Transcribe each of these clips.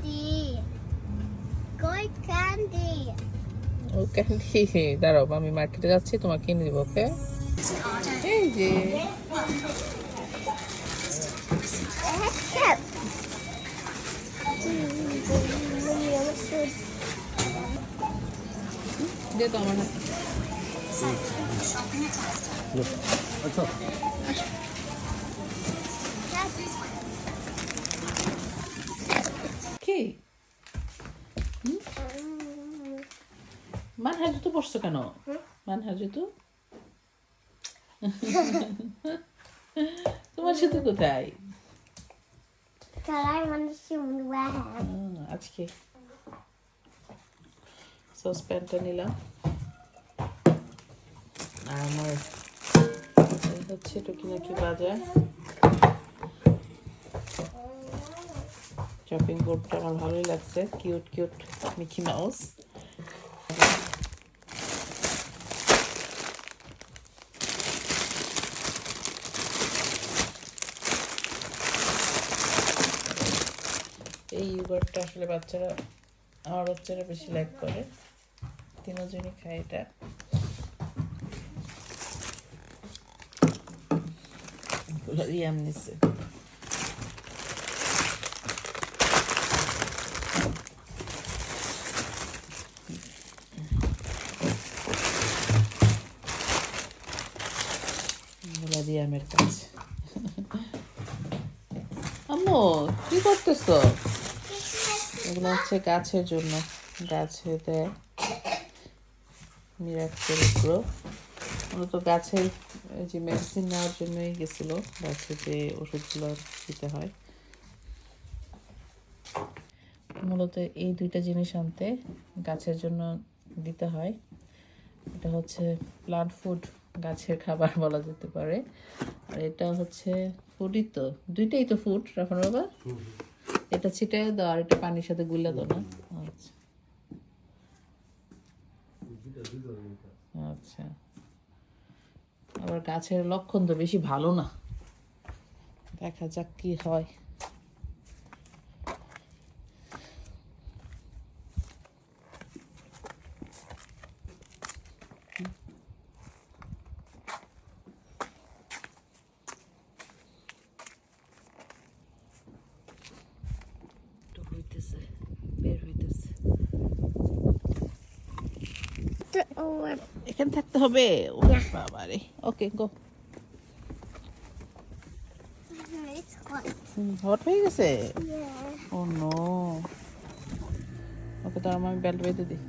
candy. Good candy. ও candy দাঁড়াও আমি মার্কেটে যাচ্ছি তোমাকে কিনে দিব ওকে এই যে। দে তো আমার আচ্ছা কি মানহাজু তো বসছো কেন? মানহাজু তো? তোমার সাথে কোথায়? আজকে। সসপ্যানটা নিলাম। আর আমার হচ্ছে টুকিনাকি বাজার। শপিং বোর্ডটা আমার ভালোই লাগছে। কিউট কিউট মিকি মাউস ইউগারটা আসলে বাচ্চারা, আমার বাচ্চারা বেশি লাইক করে। তিনজনই খায় এটা। রিয়ামের কাজ। আম্মু, কি করতেছো? এগুলো হচ্ছে গাছের জন্য। গাছে দেয় মিরাক্কেল গ্রো মূলত গাছের যে মেডিসিন নেওয়ার জন্যই গেছিল গাছে যে ওষুধগুলো দিতে হয়। মূলত এই দুইটা জিনিস আনতে গাছের জন্য দিতে হয়। এটা হচ্ছে প্লান্ট ফুড গাছের খাবার বলা যেতে পারে। আর এটা হচ্ছে ফুডই তো, দুইটাই তো ফুড রাফান বাবা? এটা ছিটাই দাও আর এটা পানির সাথে গুলে দাও না। আচ্ছা। আচ্ছা। আবার গাছের লক্ষণ তো বেশি ভালো না। দেখা যাক কি হয়। এখানে থাকতে হবে? ও বাবা রে ওকে গো হট হয়ে গেছে? ও নো ওকে তো আমি বেল্ট বেঁধে দিই।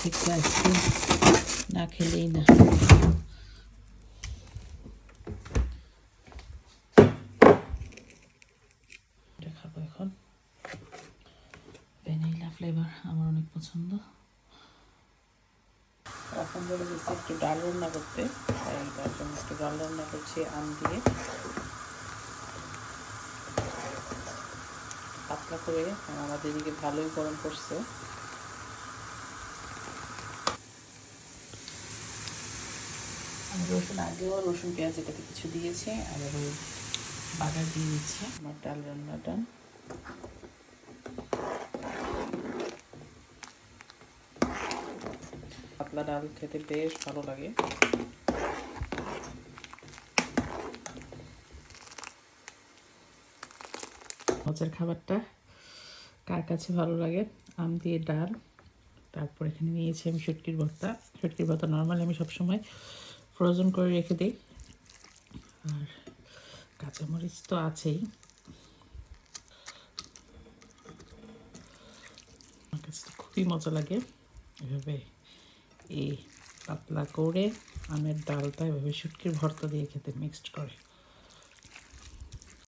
ঠিক আছে। না খেলেই না। খাব এখন। ফ্লেভার আমার অনেক পছন্দ। এখন বলে গেছি একটু ডাল রান্না করতে। তাই তার জন্য একটু ডাল রান্না করছি, আম দিয়ে। পাতলা করে আমাদের এদিকে ভালোই গরম পড়ছে। রসুন আগেও রসুন, পেঁয়াজ এটাতে কিছু দিয়েছি আর বাগার দিয়ে দিচ্ছি। আমার ডাল রান্নাটা। পাতলা ডাল খেতে বেশ ভালো লাগে। মজার খাবারটা কার কাছে ভালো লাগে? আম দিয়ে ডাল, তারপর এখানে নিয়েছি আমি শুটকির ভর্তা। শুটকির ভর্তা নর্মালি আমি সবসময় ফ্রোজেন করে রেখে দিই। আর কাঁচামরিচ তো আছেই। আমার কাছে খুবই মজা লাগে। এভাবে এই পাতলা করে আমের ডালটা এভাবে শুটকির ভর্তা দিয়ে খেতে মিক্সড করে।